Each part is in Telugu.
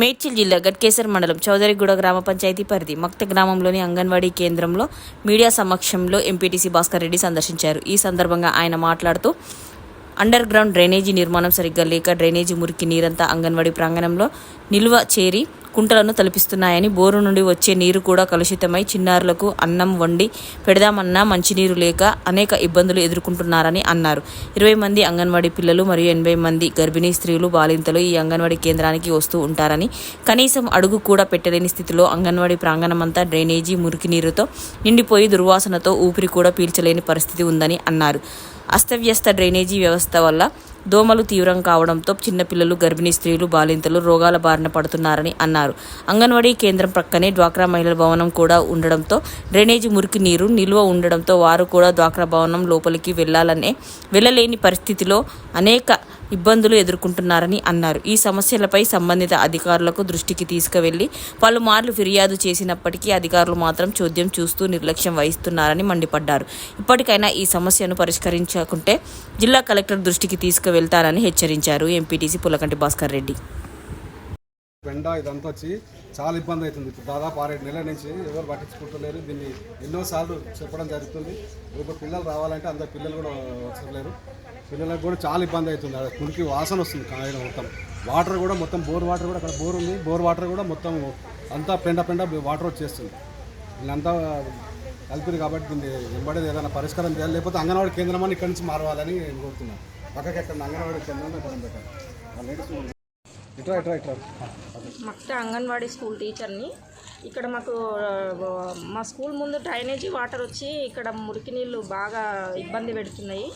మేడ్చల్ జిల్లా గట్కేసర్ మండలం చౌదరిగూడ గ్రామ పంచాయతీ పరిధి మక్త గ్రామంలోని అంగన్వాడీ కేంద్రంలో మీడియా సమక్షంలో ఎంపీటీసీ భాస్కర్ రెడ్డి సందర్శించారు. ఈ సందర్భంగా ఆయన మాట్లాడుతూ అండర్ గ్రౌండ్ డ్రైనేజీ నిర్మాణం సరిగ్గా లేక డ్రైనేజీ మురికి నీరంతా అంగన్వాడీ ప్రాంగణంలో నిల్వ చేరి కుంటలను తలపిస్తున్నాయని బోరు నుండి వచ్చే నీరు కూడా కలుషితమై చిన్నారులకు అన్నం వండి పెడదామన్నా మంచినీరు లేక అనేక ఇబ్బందులు ఎదుర్కొంటున్నారని అన్నారు. ఇరవై మంది అంగన్వాడీ పిల్లలు మరియు ఎనభై మంది గర్భిణీ స్త్రీలు బాలింతలు ఈ అంగన్వాడీ కేంద్రానికి వస్తూ ఉంటారని కనీసం అడుగు కూడా పెట్టలేని స్థితిలో అంగన్వాడీ ప్రాంగణమంతా డ్రైనేజీ మురికి నీరుతో నిండిపోయి దుర్వాసనతో ఊపిరి కూడా పీల్చలేని పరిస్థితి ఉందని అన్నారు. అస్తవ్యస్త డ్రైనేజీ వ్యవస్థ వల్ల దోమలు తీవ్రం కావడంతో చిన్నపిల్లలు గర్భిణీ స్త్రీలు బాలింతలు రోగాల బారిన పడుతున్నారని అన్నారు. అంగన్వాడీ కేంద్రం ప్రక్కనే డ్వాక్రా మహిళల భవనం కూడా ఉండడంతో డ్రైనేజీ మురికి నీరు నిల్వ ఉండడంతో వారు కూడా డ్వాక్రా భవనం లోపలికి వెళ్ళాలనే వెళ్ళలేని పరిస్థితిలో అనేక ఇబ్బందులు ఎదుర్కొంటున్నారని అన్నారు. ఈ సమస్యలపై సంబంధిత అధికారులకు దృష్టికి తీసుకువెళ్ళి పలుమార్లు ఫిర్యాదు చేసినప్పటికీ అధికారులు మాత్రం చోద్యం చూస్తూ నిర్లక్ష్యం వహిస్తున్నారని మండిపడ్డారు. ఇప్పటికైనా ఈ సమస్యను పరిష్కరించకుంటే జిల్లా కలెక్టర్ దృష్టికి తీసుకువెళ్తానని హెచ్చరించారు ఎంపీటీసీ పులకంటి భాస్కర్ రెడ్డి. పెండ ఇదంతా వచ్చి చాలా ఇబ్బంది అవుతుంది. ఇప్పుడు దాదాపు ఆరేడు నెలల నుంచి ఎవరు పట్టించుకుంటలేరు. దీన్ని ఎన్నోసార్లు చెప్పడం జరుగుతుంది. ఇప్పుడు పిల్లలు రావాలంటే అందరు పిల్లలు కూడా వచ్చలేరు పిల్లలకు కూడా చాలా ఇబ్బంది అవుతుంది. అక్కడ మురికి వాసన వస్తుంది కాయలు మొత్తం. వాటర్ కూడా మొత్తం బోర్ వాటర్ కూడా అక్కడ బోర్ ఉంది. బోర్ వాటర్ కూడా మొత్తం అంతా పెండ పెండ వాటర్ వచ్చేస్తుంది. వీళ్ళంతా కలిపింది కాబట్టి దీన్ని వెంబడేది ఏదైనా పరిష్కారం చేయాలి. లేకపోతే అంగన్వాడీ కేంద్రం అని ఇక్కడి నుంచి మారవాలని నేను కోరుతున్నాను పక్కకి ఎక్కడ అంగన్వాడీ కేంద్రం ఎక్కడ పెట్టాలి. మక్త అంగన్వాడీ స్కూల్ టీచర్ని. ఇక్కడ మాకు మా స్కూల్ ముందు డ్రైనేజీ వాటర్ వచ్చి ఇక్కడ మురికి నీళ్ళు బాగా ఇబ్బంది పెడుతున్నాయి.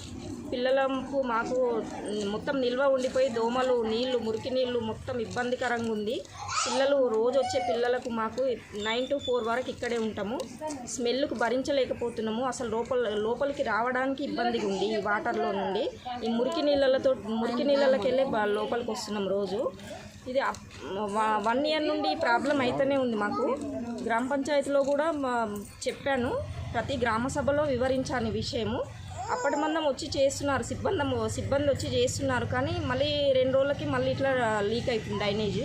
పిల్లలకు మాకు మొత్తం నిల్వ ఉండిపోయి దోమలు నీళ్ళు మురికి నీళ్ళు మొత్తం ఇబ్బందికరంగా ఉంది. పిల్లలు రోజు వచ్చే పిల్లలకు మాకు నైన్ టు ఫోర్ వరకు ఇక్కడే ఉంటాము. స్మెల్కు భరించలేకపోతున్నాము. అసలు లోపల లోపలికి రావడానికి ఇబ్బందిగా ఉంది ఈ వాటర్లో నుండి. ఈ మురికి నీళ్ళతో మురికి నీళ్ళకి వెళ్ళే లోపలికి వస్తున్నాం రోజు. ఇది అప్- వన్ ఇయర్ నుండి ఈ ప్రాబ్లం అయితేనే ఉంది మాకు. గ్రామ పంచాయతీలో కూడా మా- చెప్పాను. ప్రతి గ్రామ సభలో వివరించాను ఈ విషయము. అప్పటి మందం వచ్చి చేస్తున్నారు సిబ్బంది సిబ్బంది వచ్చి చేస్తున్నారు. కానీ మళ్ళీ రెండు రోజులకి మళ్ళీ ఇట్లా లీక్ అవుతుంది డ్రైనేజీ.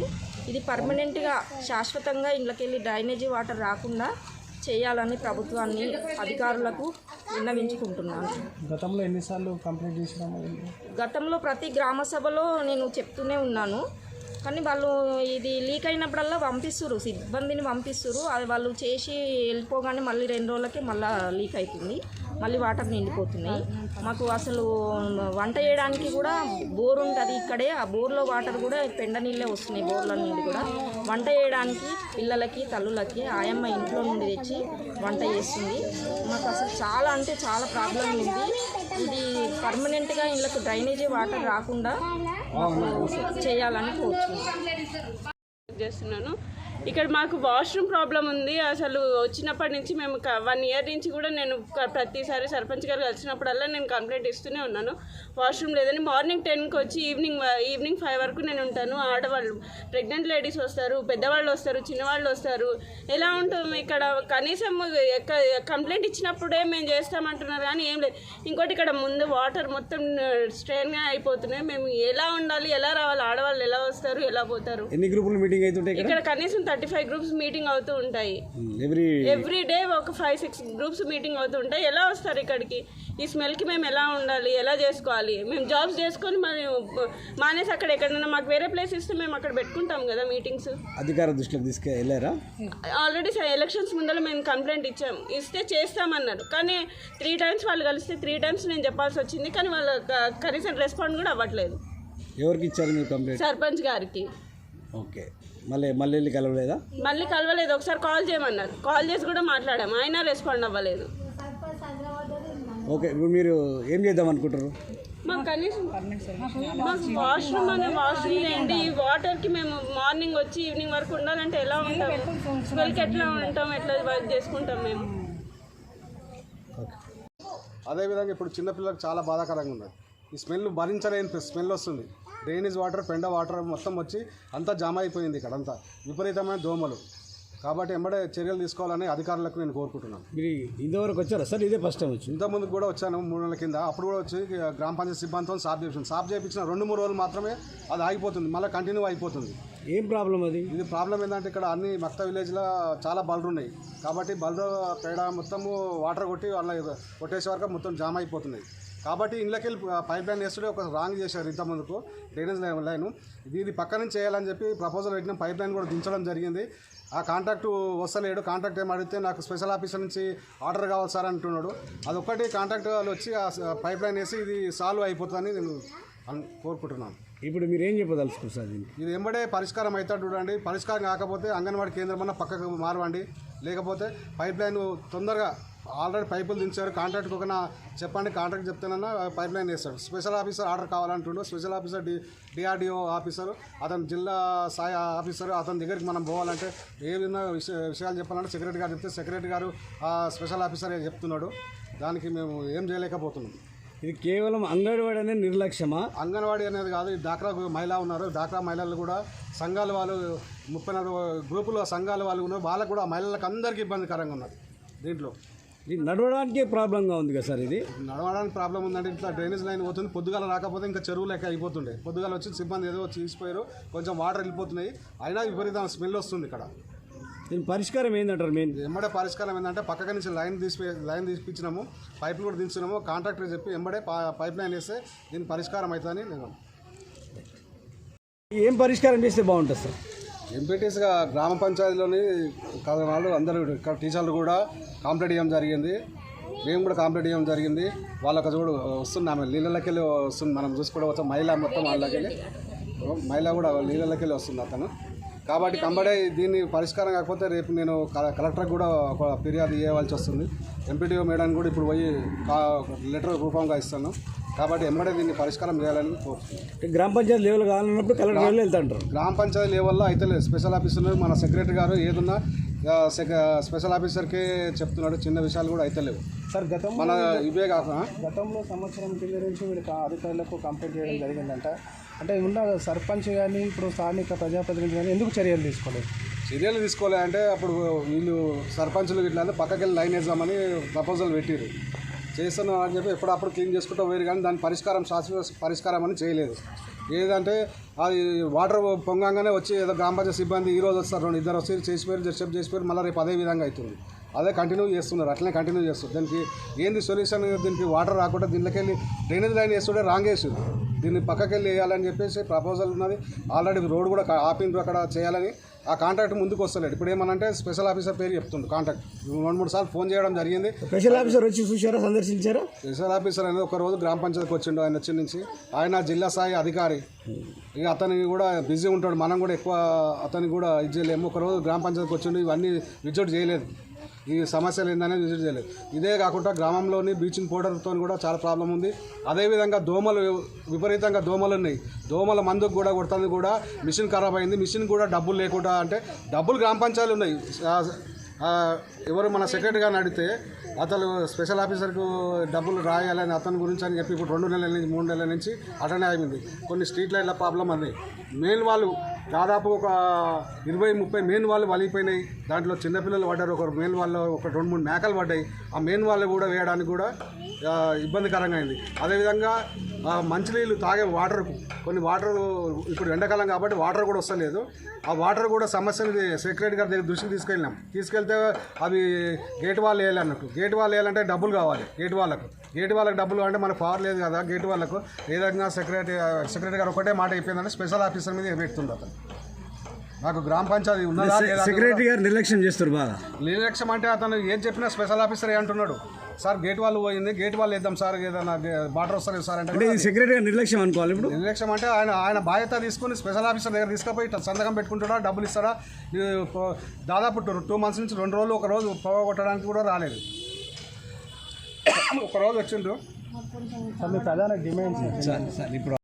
ఇది పర్మనెంట్గా శాశ్వతంగా ఇళ్ళకెళ్ళి డ్రైనేజీ వాటర్ రాకుండా చేయాలని ప్రభుత్వాన్ని అధికారులకు విన్నవించుకుంటున్నాను. గతంలో ఎన్నిసార్లు కంప్లైంట్ చేసినాము గతంలో ప్రతి గ్రామ సభలో నేను చెప్తూనే ఉన్నాను. కానీ వాళ్ళు ఇది లీక్ అయినప్పుడల్లా పంపిస్తురు సిబ్బందిని పంపిస్తురు అది వాళ్ళు చేసి వెళ్ళిపోగానే మళ్ళీ రెండు రోజులకి మళ్ళీ లీక్ అవుతుంది మళ్ళీ వాటర్ నిండిపోతున్నాయి. మాకు అసలు వంట చేయడానికి కూడా బోర్ ఉంటుంది ఇక్కడే. ఆ బోర్లో వాటర్ కూడా పెండ నీళ్ళే వస్తున్నాయి బోర్ల నుండి కూడా. వంట చేయడానికి పిల్లలకి తల్లులకి ఆయమ్మ ఇంట్లో నుండి తెచ్చి వంట చేస్తుంది. మాకు అసలు చాలా అంటే చాలా ప్రాబ్లం ఉంది. ఇది పర్మనెంట్గా ఇళ్ళకు డ్రైనేజీ వాటర్ రాకుండా మాకు చేయాలని కోరుచున్నాను చేస్తున్నాను. ఇక్కడ మాకు వాష్రూమ్ ప్రాబ్లం ఉంది. అసలు వచ్చినప్పటి నుంచి మేము వన్ ఇయర్ నుంచి కూడా నేను ప్రతిసారి సర్పంచ్ గారు కలిసినప్పుడల్లా నేను కంప్లైంట్ ఇస్తూనే ఉన్నాను. వాష్రూమ్ లేదని మార్నింగ్ టెన్కి వచ్చి ఈవినింగ్ ఈవినింగ్ ఫైవ్ వరకు నేను ఉంటాను. ఆడవాళ్ళు ప్రెగ్నెంట్ లేడీస్ వస్తారు పెద్దవాళ్ళు వస్తారు చిన్నవాళ్ళు వస్తారు. ఎలా ఉంటుంది ఇక్కడ కనీసం కంప్లైంట్ ఇచ్చినప్పుడే మేము చేస్తామంటున్నారు కానీ ఏం లేదు. ఇంకోటి ఇక్కడ ముందు వాటర్ మొత్తం స్ట్రెయిన్గా అయిపోతున్నాయి. మేము ఎలా ఉండాలి ఎలా రావాలి ఆడవాళ్ళు ఎలా వస్తారు ఎలా పోతారు? ఎన్ని గ్రూపులు మీటింగ్ అవుతుంటాయి ఇక్కడ కనీసం థర్టీ ఫైవ్ గ్రూప్స్ మీటింగ్ అవుతూ ఉంటాయి. ఎవ్రీ ఎవ్రీ డే ఒక ఫైవ్ సిక్స్ గ్రూప్స్ మీటింగ్ అవుతూ ఉంటాయి. ఎలా వస్తారు ఇక్కడికి? ఈ స్మెల్కి మేము ఎలా ఉండాలి? ఎలా చేసుకోవాలి? మేము జాబ్స్ చేసుకొని మరి మానేసి అక్కడ ఎక్కడైనా మాకు వేరే ప్లేస్ ఇస్తే మేము అక్కడ పెట్టుకుంటాం కదా మీటింగ్స్ అధికార దృష్టిలోకి తీసుకు వెళ్ళారా ఆల్రెడీ ఎలక్షన్స్ ముందర మేము కంప్లైంట్ ఇచ్చాం. ఇస్తే చేస్తామన్నారు. కానీ త్రీ టైమ్స్ వాళ్ళు కలిస్తే త్రీ టైమ్స్ నేను చెప్పాల్సి వచ్చింది. కానీ వాళ్ళ కనీసం రెస్పాండ్ కూడా అవ్వట్లేదు. ఎవరికి ఇచ్చారు మీరు కంప్లైంట్ సర్పంచ్ గారికి. ఓకే. మళ్ళీ మళ్ళీ వెళ్ళి కలవలేదా? మళ్ళీ కలవలేదు. ఒకసారి కాల్ చేయమన్నారు. కాల్ చేసి కూడా మాట్లాడాం. అయినా రెస్పాండ్ అవ్వలేదు. ఓకే ఇప్పుడు మీరు ఏం చేద్దాం అనుకుంటారు మాకు కనీసం మాకు వాష్రూమ్ అనే వాష్రూమ్ ఏంటి ఈ వాటర్కి మేము మార్నింగ్ వచ్చి ఈవినింగ్ వరకు ఉండాలంటే ఎలా ఉంటాం స్మెల్కి ఎట్లా ఉంటాం? ఎట్లా వర్క్ చేసుకుంటాం మేము? అదేవిధంగా ఇప్పుడు చిన్నపిల్లలకు చాలా బాధాకరంగా ఉన్నది. ఈ స్మెల్ భరించలేని స్మెల్ వస్తుంది. డ్రైనేజ్ వాటర్ పెండ వాటర్ మొత్తం వచ్చి అంతా జామ అయిపోయింది ఇక్కడ అంతా విపరీతమైన దోమలు. కాబట్టి ఎంబడే చర్యలు తీసుకోవాలని అధికారులకు నేను కోరుకుంటున్నాను. మీరు ఇంతవరకు వచ్చారా? సార్ ఇదే ఫస్ట్ టైం వచ్చి. ఇంతకుముందు కూడా వచ్చాను మూడు నెలల కింద. అప్పుడు కూడా వచ్చి గ్రామ పంచాయతీ సిబ్బందితో సాఫ్ చేపించాను. సాఫ్ చేయించిన రెండు మూడు రోజులు మాత్రమే అది ఆగిపోతుంది. మళ్ళీ కంటిన్యూ అయిపోతుంది. ఏం ప్రాబ్లం అది? ఇది ప్రాబ్లం ఏంటంటే ఇక్కడ అన్ని మక్త విలేజ్లో చాలా బళ్ళు ఉన్నాయి. కాబట్టి బళ్ళు పేడ మొత్తము వాటర్ కొట్టి వాళ్ళ కొట్టేసే వరకు మొత్తం జామ్ అయిపోతున్నాయి. కాబట్టి ఇళ్ళకి వెళ్ళి పైప్ లైన్ వేస్తుంటే ఒక రాంగ్ చేశారు ఇంత ముందుకు డ్రైనేజ్ లైన్. ఇది పక్క నుంచి చేయాలని చెప్పి ప్రపోజల్ పెట్టిన. పైప్ లైన్ కూడా దించడం జరిగింది. ఆ కాంట్రాక్ట్ వస్తలేడు. కాంట్రాక్ట్ ఏం అడిగితే నాకు స్పెషల్ ఆఫీసర్ నుంచి ఆర్డర్ కావాలి సార్ అంటున్నాడు. అదొక్కటి కాంట్రాక్ట్ వాళ్ళు వచ్చి ఆ పైప్ లైన్ వేసి ఇది సాల్వ్ అయిపోతుందని నేను కోరుకుంటున్నాను. ఇప్పుడు మీరు ఏం చెప్పదలుచుకున్నారు సార్ ఇది ఎంబడే పరిష్కారం అవుతాడు చూడండి. పరిష్కారం కాకపోతే అంగన్వాడీ కేంద్రం అన్న పక్కకు మారవండి. లేకపోతే పైప్ లైన్ తొందరగా ఆల్రెడీ పైపులు దించారు. కాంట్రాక్ట్కి ఒక చెప్పండి కాంట్రాక్ట్ చెప్తానన్నా పైప్ లైన్ వేస్తాడు. Special officer order కావాలంటుండో. Special officer D DRDO officer అతను జిల్లా స్థాయి ఆఫీసర్ అతని దగ్గరికి మనం పోవాలంటే ఏ విధంగా విషయ విషయాలు చెప్పాలంటే సెక్రటరీ గారు చెప్తే సెక్రటరీ గారు ఆ స్పెషల్ ఆఫీసర్ చెప్తున్నాడు. దానికి మేము ఏం చేయలేకపోతున్నాం. ఇది కేవలం అంగన్వాడీ అనేది నిర్లక్ష్యమా? అంగన్వాడీ అనేది కాదు. డాక్రా మహిళ ఉన్నారు. డాక్రా మహిళలు కూడా సంఘాల వాళ్ళు ముప్పై నాలుగు గ్రూపుల సంఘాల వాళ్ళు ఉన్నారు. వాళ్ళకు కూడా మహిళలకు అందరికీ ఇబ్బందికరంగా ఉన్నది దీంట్లో. ఇది నడవడానికే ప్రాబ్లంగా ఉంది కదా సార్ ఇది? నడవడానికి ప్రాబ్లం ఉందంటే ఇట్లా డ్రైనేజ్ లైన్ పోతుంది పొద్దుగాల రాకపోతే ఇంకా చెరువు లెక్క అయిపోతుండే. పొద్దుగాల వచ్చి సిబ్బంది ఏదో తీసిపోయారు కొంచెం వాటర్ వెళ్ళిపోతున్నాయి. అయినా విపరీతం స్మెల్ వస్తుంది ఇక్కడ. దీని పరిష్కారం ఏంటంటారు మెయిన్ ఎంబడే పరిష్కారం ఏంటంటే పక్కన నుంచి లైన్ తీసి లైన్ తీసిపించినాము పైపులు కూడా దించినాము. కాంట్రాక్టర్ చెప్పి ఎంబడే పైప్ లైన్ వేస్తే దీని పరిష్కారం అవుతుందని నేను ఏం పరిష్కారం చేస్తే బాగుంటుంది సార్? ఎంపీటీస్గా గ్రామ పంచాయతీలోని కాదు వాళ్ళు అందరూ ఇక్కడ టీచర్లు కూడా కాంప్లీట్ చేయడం జరిగింది. మేము కూడా కాంప్లీట్ చేయడం జరిగింది. వాళ్ళకి చూడు వస్తున్నాము నీళ్ళకి వెళ్ళి వస్తుంది. మనం చూసుకోవడం వచ్చాం మహిళ మొత్తం వాళ్ళకి వెళ్ళి మహిళ కూడా నీళ్ళకి వెళ్ళి వస్తుంది అతను. కాబట్టి కంబడే దీన్ని పరిష్కారం కాకపోతే రేపు నేను క- కలెక్టర్కి కూడా ఒక ఫిర్యాదు చేయవలసి వస్తుంది. ఎంపీటీఓ మేడానికి కూడా ఇప్పుడు పోయి లెటర్ రూపంగా ఇస్తాను. కాబట్టి ఎంబడే దీన్ని పరిష్కారం చేయాలని కోరుతున్నాను గ్రామ పంచాయతీ లెవెల్ కావాలన్నప్పుడు కలెక్టర్ లెవెల్ వెళ్తాంటారు. గ్రామ పంచాయతీ లెవెల్లో అయితే లేదు. స్పెషల్ ఆఫీసర్ మన సెక్రటరీ గారు ఏదున్నా స్పెషల్ ఆఫీసర్కే చెప్తున్నాడు. చిన్న విషయాలు కూడా అయితే లేవు. సార్ గతం మన ఇవే కాకుండా గతంలో సంవత్సరం కింద నుంచి వీళ్ళకి అధికారులకు కంప్లైంట్ చేయడం జరిగిందంట. అంటే ఉన్న సర్పంచ్ కానీ ఇప్పుడు స్థానిక ప్రజాప్రతినిధి కానీ ఎందుకు చర్యలు తీసుకోలేదు? చర్యలు తీసుకోలే అంటే అప్పుడు వీళ్ళు సర్పంచులు ఇట్లా పక్కకి వెళ్ళి లైన్ వేద్దామని ప్రపోజల్ పెట్టిరు చేస్తున్నాం అని చెప్పి ఎప్పుడప్పుడు క్లీన్ చేసుకుంటాం వేరు కానీ దాని పరిష్కారం శాశ్వత పరిష్కారం అని చేయలేదు. ఏదంటే అది వాటర్ పొంగంగానే వచ్చి ఏదో గ్రామ పంచాయతీ సిబ్బంది ఈ రోజు వస్తారు రెండు ఇద్దరు వచ్చి చేసిపోయారు జస్ట్ చేసిపోయారు మళ్ళీ రేపు అదే విధంగా అవుతుంది. అదే కంటిన్యూ చేస్తున్నారు అట్లనే కంటిన్యూ చేస్తారు దానికి ఏంది సొల్యూషన్ దీనికి వాటర్ రాకుండా దీనిలోకి వెళ్ళి డ్రైనేజ్ లైన్ వేస్తుంటే రాంగ్ వేస్తుంది దీన్ని పక్కకి వెళ్ళి వేయాలని చెప్పేసి ప్రపోజల్ ఉన్నది. ఆల్రెడీ రోడ్ కూడా ఆపిండ్రు అక్కడ చేయాలని. ఆ కాంట్రాక్ట్ ముందుకు వస్తలేడు. ఇప్పుడు ఏమనంటే స్పెషల్ ఆఫీసర్ పేరు చెప్తుండు కాంట్రాక్ట్. రెండు మూడు సార్లు ఫోన్ చేయడం జరిగింది. స్పెషల్ ఆఫీసర్ వచ్చి చూసారా సందర్శించారా? స్పెషల్ ఆఫీసర్ అనేది ఒక రోజు గ్రామ పంచాయతీకి వచ్చిండు ఆయన వచ్చి నుంచి. ఆయన జిల్లా స్థాయి అధికారి. ఇక అతనికి కూడా బిజీ ఉంటాడు. మనం కూడా ఎక్కువ అతనికి కూడా ఇది చేయలేము. ఒక రోజు గ్రామ పంచాయతీకి వచ్చిండు ఇవన్నీ విజిట్ చేయలేదు. ఈ సమస్యలు ఏందనేది విజిట్ చేయలేదు. ఇదే కాకుండా గ్రామంలోని బ్లీచింగ్ పౌడర్తో కూడా చాలా ప్రాబ్లం ఉంది. అదేవిధంగా దోమలు విపరీతంగా దోమలు ఉన్నాయి. దోమల మందుకు కూడా కొడుతుంది కూడా మిషన్ ఖరాబ్ అయింది. మిషన్ కూడా డబ్బులు లేకుండా అంటే డబ్బులు గ్రామ పంచాయతీలు ఉన్నాయి. ఎవరు మన సెక్రటరీ గారిని అడిగితే అతను స్పెషల్ ఆఫీసర్కు డబ్బులు రాయాలని అతని గురించి అని చెప్పి ఇప్పుడు రెండు నెలల నుంచి మూడు నెలల నుంచి అటనే అయింది కొన్ని స్ట్రీట్ లైట్ల ప్రాబ్లం ఉంది మెయిన్ వాళ్ళు దాదాపు ఒక ఇరవై ముప్పై మెయిన్ వాళ్ళు వలిగిపోయినాయి. దాంట్లో చిన్నపిల్లలు పడ్డారు. ఒక మెయిన్ వాళ్ళు ఒక రెండు మూడు మేకలు పడ్డాయి. ఆ మెయిన్ వాళ్ళు కూడా వేయడానికి కూడా ఇబ్బందికరంగా అయింది. అదేవిధంగా మంచినీళ్ళు తాగే వాటర్ కొన్ని వాటర్ ఇప్పుడు ఎండాకాలం కాబట్టి వాటర్ కూడా వస్తలేదు. ఆ వాటర్ కూడా సమస్యని సెక్రటరీ గారి దగ్గర దృష్టికి తీసుకెళ్ళినాం. తీసుకెళ్తే అవి గేట్ వాళ్ళు వేయాలన్నట్టు గేట్ వాళ్ళు వేయాలంటే డబ్బులు కావాలి గేట్ వాళ్ళకు. గేట్ వాళ్ళకి డబ్బులు అంటే మనకు పవర్ లేదు కదా గేట్ వాళ్ళకు. ఏ విధంగా సెక్రటరీ సెక్రటరీ గారు ఒకటే మాట అయిపోయిందంటే స్పెషల్ ఆఫీసర్ మీద పెడుతుంది అతను. నాకు గ్రామ పంచాయతీ ఉన్నదా సెక్రటరీ గారు నిర్లక్ష్యం చేస్తారు బాగా. నిర్లక్ష్యం అంటే అతను ఏం చెప్పినా స్పెషల్ ఆఫీసర్ ఏ అంటున్నాడు? సార్ గేట్ వాళ్ళు పోయింది గేట్ వాళ్ళు వేద్దాం సార్ ఏదైనా బాటర్ వస్తలేదు సార్ అంటే సెక్రటరీ గారు నిర్లక్ష్యం అనుకోవాలి ఇప్పుడు? నిర్లక్ష్యం అంటే ఆయన ఆయన బాధ్యత తీసుకుని స్పెషల్ ఆఫీసర్ దగ్గర తీసుకుపోయి ఇట్లా సంతకం పెట్టుకుంటాడా డబ్బులు ఇస్తాడా? దాదాపు టూ టూ మంత్స్ నుంచి రెండు రోజులు ఒక రోజు పొగ కొట్టడానికి కూడా రాలేదు. ఒక రోజు వచ్చిండ్రు. ప్రధాన డిమాండ్స్ ఏంటి? సార్ సార్ ఇప్పుడు